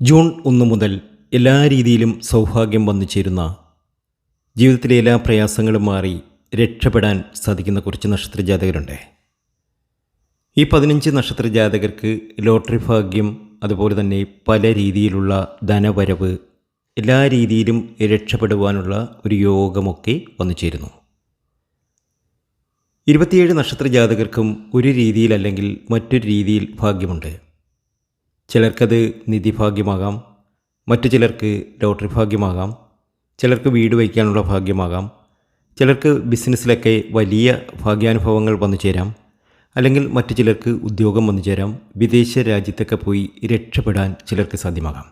June ഒന്ന് മുതൽ എല്ലാ രീതിയിലും സൗഭാഗ്യം വന്നു ചേരുന്ന ജീവിതത്തിലെ എല്ലാ പ്രയാസങ്ങളും മാറി രക്ഷപ്പെടാൻ സാധിക്കുന്ന കുറച്ച് നക്ഷത്ര ജാതകരുണ്ട് ഈ പതിനഞ്ച് നക്ഷത്ര ജാതകർക്ക് ലോട്ടറി ഭാഗ്യം അതുപോലെ തന്നെ പല രീതിയിലുള്ള ധനവരവ് എല്ലാ രീതിയിലും രക്ഷപ്പെടുവാനുള്ള ഒരു യോഗമൊക്കെ വന്നു ചേരുന്നു. ഇരുപത്തിയേഴ് നക്ഷത്ര ജാതകർക്കും ഒരു രീതിയിലല്ലെങ്കിൽ മറ്റൊരു രീതിയിൽ ഭാഗ്യമുണ്ട്. ചിലർക്കത് നിധിഭാഗ്യമാകാം മറ്റു ചിലർക്ക് ലോട്ടറി ഭാഗ്യമാകാം ചിലർക്ക് വീട് വയ്ക്കാനുള്ള ഭാഗ്യമാകാം ചിലർക്ക് ബിസിനസ്സിലൊക്കെ വലിയ ഭാഗ്യാനുഭവങ്ങൾ വന്നു ചേരാം അല്ലെങ്കിൽ മറ്റു ചിലർക്ക് ഉദ്യോഗം വന്നു ചേരാം വിദേശ രാജ്യത്തൊക്കെ പോയി രക്ഷപ്പെടാൻ ചിലർക്ക് സാധ്യമാകാം.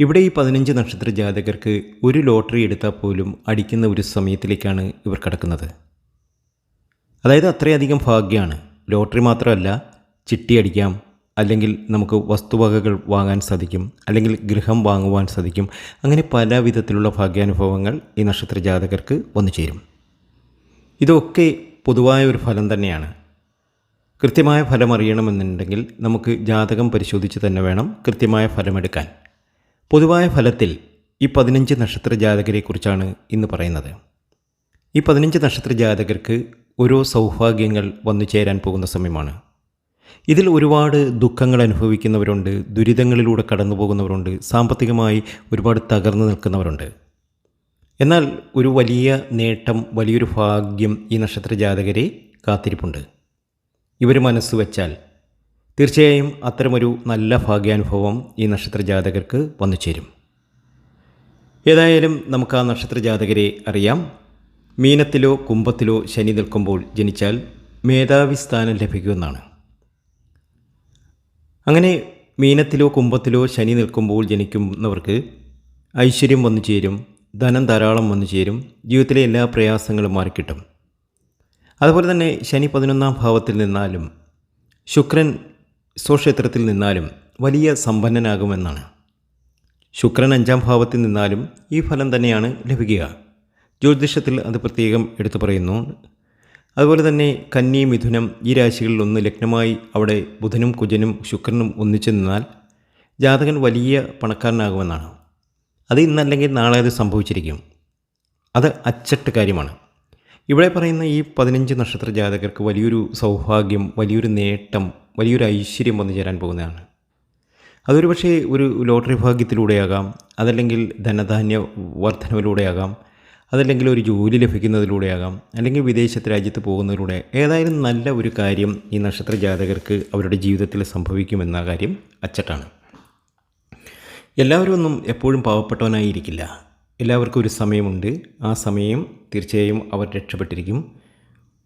ഇവിടെ ഈ പതിനഞ്ച് നക്ഷത്ര ജാതകർക്ക് ഒരു ലോട്ടറി എടുത്താൽ പോലും അടിക്കുന്ന ഒരു സമയത്തിലേക്കാണ് ഇവർ കടക്കുന്നത്. അതായത് അത്രയധികം ഭാഗ്യമാണ് ലോട്ടറി മാത്രമല്ല ചിട്ടി അടിക്കാം അല്ലെങ്കിൽ നമുക്ക് വസ്തുവകകൾ വാങ്ങാൻ സാധിക്കും അല്ലെങ്കിൽ ഗൃഹം വാങ്ങുവാൻ സാധിക്കും. അങ്ങനെ പല വിധത്തിലുള്ള ഭാഗ്യാനുഭവങ്ങൾ ഈ നക്ഷത്ര ജാതകർക്ക് വന്നു ചേരും. ഇതൊക്കെ പൊതുവായ ഒരു ഫലം തന്നെയാണ്. കൃത്യമായ ഫലം അറിയണമെന്നുണ്ടെങ്കിൽ നമുക്ക് ജാതകം പരിശോധിച്ച് തന്നെ വേണം കൃത്യമായ ഫലമെടുക്കാൻ. പൊതുവായ ഫലത്തിൽ ഈ പതിനഞ്ച് നക്ഷത്ര ജാതകരെക്കുറിച്ചാണ് ഇന്ന് പറയുന്നത്. ഈ പതിനഞ്ച് നക്ഷത്ര ജാതകർക്ക് ഓരോ സൗഭാഗ്യങ്ങൾ വന്നു ചേരാൻ പോകുന്ന സമയമാണ്. ഇതിൽ ഒരുപാട് ദുഃഖങ്ങൾ അനുഭവിക്കുന്നവരുണ്ട് ദുരിതങ്ങളിലൂടെ കടന്നു പോകുന്നവരുണ്ട് സാമ്പത്തികമായി ഒരുപാട് തകർന്നു നിൽക്കുന്നവരുണ്ട്. എന്നാൽ ഒരു വലിയ നേട്ടം വലിയൊരു ഭാഗ്യം ഈ നക്ഷത്ര ജാതകരെ കാത്തിരിപ്പുണ്ട്. ഇവർ മനസ്സ് വച്ചാൽ തീർച്ചയായും അത്തരമൊരു നല്ല ഭാഗ്യാനുഭവം ഈ നക്ഷത്ര ജാതകർക്ക് വന്നു ചേരും. ഏതായാലും നമുക്ക് ആ നക്ഷത്ര ജാതകരെ അറിയാം. മീനത്തിലോ കുംഭത്തിലോ ശനി നിൽക്കുമ്പോൾ ജനിച്ചാൽ മേധാവി സ്ഥാനം ലഭിക്കുമെന്നാണ്. അങ്ങനെ മീനത്തിലോ കുംഭത്തിലോ ശനി നിൽക്കുമ്പോൾ ജനിക്കുന്നവർക്ക് ഐശ്വര്യം വന്നു ചേരും ധനം ധാരാളം വന്നു ചേരും ജീവിതത്തിലെ എല്ലാ പ്രയാസങ്ങളും മാറിക്കിട്ടും. അതുപോലെ തന്നെ ശനി പതിനൊന്നാം ഭാവത്തിൽ നിന്നാലും ശുക്രൻ സ്വക്ഷേത്രത്തിൽ നിന്നാലും വലിയ സമ്പന്നനാകുമെന്നാണ്. ശുക്രൻ അഞ്ചാം ഭാവത്തിൽ നിന്നാലും ഈ ഫലം തന്നെയാണ് ലഭിക്കുക. ജ്യോതിഷത്തിൽ അത് പ്രത്യേകം എടുത്തു പറയുന്നു. അതുപോലെ തന്നെ കന്നി മിഥുനം ഈ രാശികളിൽ ഒന്ന് ലഗ്നമായി അവിടെ ബുധനും കുജനും ശുക്രനും ഒന്നിച്ചു നിന്നാൽ ജാതകൻ വലിയ പണക്കാരനാകുമെന്നാണ്. അത് ഇന്നല്ലെങ്കിൽ നാളെ അത് സംഭവിച്ചിരിക്കും. അത് അച്ചട്ട് കാര്യമാണ്. ഇവിടെ പറയുന്ന ഈ പതിനഞ്ച് നക്ഷത്ര ജാതകർക്ക് വലിയൊരു സൗഭാഗ്യം വലിയൊരു നേട്ടം വലിയൊരു ഐശ്വര്യം വന്നു ചേരാൻ പോകുന്നതാണ്. അതൊരു പക്ഷേ ഒരു ലോട്ടറി ഭാഗ്യത്തിലൂടെയാകാം അതല്ലെങ്കിൽ ധനധാന്യ വർധനവിലൂടെയാകാം അതല്ലെങ്കിൽ ഒരു ജോലി ലഭിക്കുന്നതിലൂടെയാകാം അല്ലെങ്കിൽ വിദേശത്ത് രാജ്യത്ത് പോകുന്നതിലൂടെ. ഏതായാലും നല്ല ഒരു കാര്യം ഈ നക്ഷത്ര ജാതകർക്ക് അവരുടെ ജീവിതത്തിൽ സംഭവിക്കുമെന്ന കാര്യം അച്ചട്ടാണ്. എല്ലാവരും ഒന്നും എപ്പോഴും പാവപ്പെട്ടവനായിരിക്കില്ല. എല്ലാവർക്കും ഒരു സമയമുണ്ട്. ആ സമയം തീർച്ചയായും അവർ രക്ഷപ്പെട്ടിരിക്കും.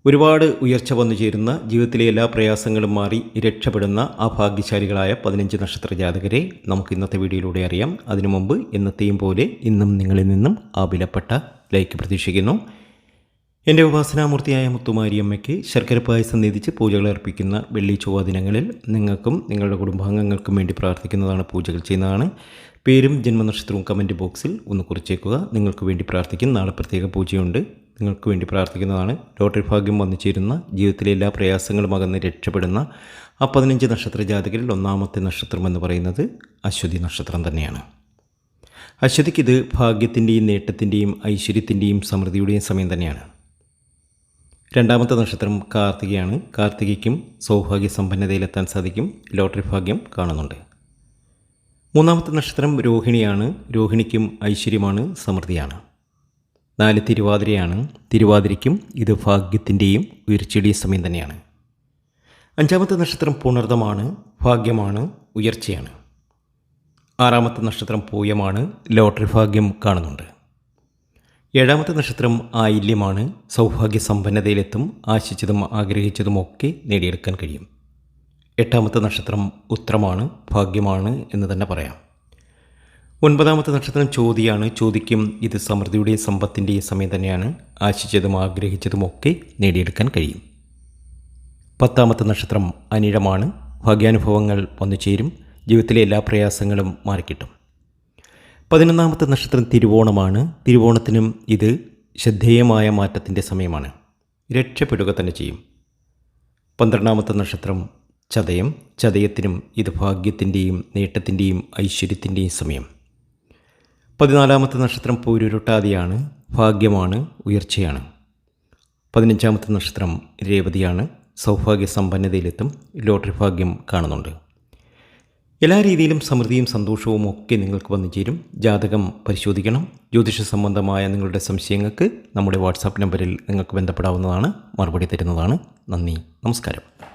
ഒരുപാട് ഉയർച്ച വന്നു ചേരുന്ന ജീവിതത്തിലെ എല്ലാ പ്രയാസങ്ങളും മാറി രക്ഷപ്പെടുന്ന ആ ഭാഗ്യശാലികളായ പതിനഞ്ച് നക്ഷത്ര ജാതകരെ നമുക്ക് ഇന്നത്തെ വീഡിയോയിലൂടെ അറിയാം. അതിനു മുമ്പ് എന്നത്തെയും പോലെ ഇന്നും നിങ്ങളിൽ നിന്നും ആ വിലപ്പെട്ട ലൈക്ക് പ്രതീക്ഷിക്കുന്നു. എന്റെ ഉപാസനാമൂർത്തിയായ മുത്തുമാരിയമ്മയ്ക്ക് ശർക്കര പായസം നീതിച്ച് പൂജകൾ അർപ്പിക്കുന്ന വെള്ളി ചൊവ്വ ദിനങ്ങളിൽ നിങ്ങൾക്കും നിങ്ങളുടെ കുടുംബാംഗങ്ങൾക്കും വേണ്ടി പ്രാർത്ഥിക്കുന്നതാണ് പൂജകൾ ചെയ്യുന്നതാണ്. പേരും ജന്മനക്ഷത്രവും കമന്റ് ബോക്സിൽ ഒന്ന് കുറിച്ചേക്കുക. നിങ്ങൾക്ക് വേണ്ടി പ്രാർത്ഥിക്കും നാളെ പ്രത്യേക പൂജയുണ്ട്. നിങ്ങൾക്ക് വേണ്ടി പ്രാർത്ഥിക്കുന്നതാണ്. ലോട്ടറി ഭാഗ്യം വന്നു ചേരുന്ന ജീവിതത്തിലെ എല്ലാ പ്രയാസങ്ങളും അകന്ന് രക്ഷപ്പെടുന്ന ആ പതിനഞ്ച് നക്ഷത്ര ജാതകരിൽ ഒന്നാമത്തെ നക്ഷത്രം എന്ന് പറയുന്നത് അശ്വതി നക്ഷത്രം തന്നെയാണ്. അശ്വതിക്ക് ഇത് ഭാഗ്യത്തിന്റെയും നേട്ടത്തിന്റെയും ഐശ്വര്യത്തിന്റെയും സമൃദ്ധിയുടെയും സമയം തന്നെയാണ്. രണ്ടാമത്തെ നക്ഷത്രം കാർത്തികയാണ്. കാർത്തികയ്ക്കും സൗഭാഗ്യ സമ്പന്നതയിലെത്താൻ സാധിക്കും. ലോട്ടറി ഭാഗ്യം കാണുന്നുണ്ട്. മൂന്നാമത്തെ നക്ഷത്രം രോഹിണിയാണ്. രോഹിണിക്കും ഐശ്വര്യമാണ് സമൃദ്ധിയാണ്. നാല് തിരുവാതിരയാണ്. തിരുവാതിരയ്ക്കും ഇത് ഭാഗ്യത്തിന്റെയും ഉയർച്ചയുടെയും സമയം തന്നെയാണ്. അഞ്ചാമത്തെ നക്ഷത്രം പുണർദമാണ് ഭാഗ്യമാണ് ഉയർച്ചയാണ്. ആറാമത്തെ നക്ഷത്രം പൂയമാണ് ലോട്ടറി ഭാഗ്യം കാണുന്നുണ്ട്. ഏഴാമത്തെ നക്ഷത്രം ആയില്യമാണ് സൗഭാഗ്യ സമ്പന്നതയിലെത്തും ആശിച്ചതും ആഗ്രഹിച്ചതും ഒക്കെ നേടിയെടുക്കാൻ കഴിയും. എട്ടാമത്തെ നക്ഷത്രം ഉത്രമാണ് ഭാഗ്യമാണ് എന്ന് തന്നെ പറയാം. ഒൻപതാമത്തെ നക്ഷത്രം ചോതിയാണ്. ചോദിക്കും ഇത് സമൃദ്ധിയുടെയും സമ്പത്തിന്റെയും സമയം തന്നെയാണ്. ആശിച്ചതും ആഗ്രഹിച്ചതും ഒക്കെ നേടിയെടുക്കാൻ കഴിയും. പത്താമത്തെ നക്ഷത്രം അനിഴമാണ്. ഭാഗ്യാനുഭവങ്ങൾ വന്നു ചേരും. ജീവിതത്തിലെ എല്ലാ പ്രയാസങ്ങളും മാറിക്കിട്ടും. പതിനൊന്നാമത്തെ നക്ഷത്രം തിരുവോണമാണ്. തിരുവോണത്തിനും ഇത് ശ്രദ്ധേയമായ മാറ്റത്തിന്റെ സമയമാണ്. രക്ഷപ്പെടുക തന്നെ ചെയ്യും. പന്ത്രണ്ടാമത്തെ നക്ഷത്രം ചതയം. ചതയത്തിനും ഇത് ഭാഗ്യത്തിന്റെയും നേട്ടത്തിന്റെയും ഐശ്വര്യത്തിന്റെയും സമയം. പതിനാലാമത്തെ നക്ഷത്രം പൂരുരുട്ടാതിയാണ് ഭാഗ്യമാണ് ഉയർച്ചയാണ്. പതിനഞ്ചാമത്തെ നക്ഷത്രം രേവതിയാണ് സൗഭാഗ്യ സമ്പന്നതയിലെത്തും ലോട്ടറി ഭാഗ്യം കാണുന്നുണ്ട്. എല്ലാ രീതിയിലും സമൃദ്ധിയും സന്തോഷവും ഒക്കെ നിങ്ങൾക്ക് വന്നു ചേരും. ജാതകം പരിശോധിക്കണം. ജ്യോതിഷ സംബന്ധമായ നിങ്ങളുടെ സംശയങ്ങൾക്ക് നമ്മുടെ വാട്സാപ്പ് നമ്പറിൽ നിങ്ങൾക്ക് ബന്ധപ്പെടാവുന്നതാണ്. മറുപടി തരുന്നതാണ്. നന്ദി. നമസ്കാരം.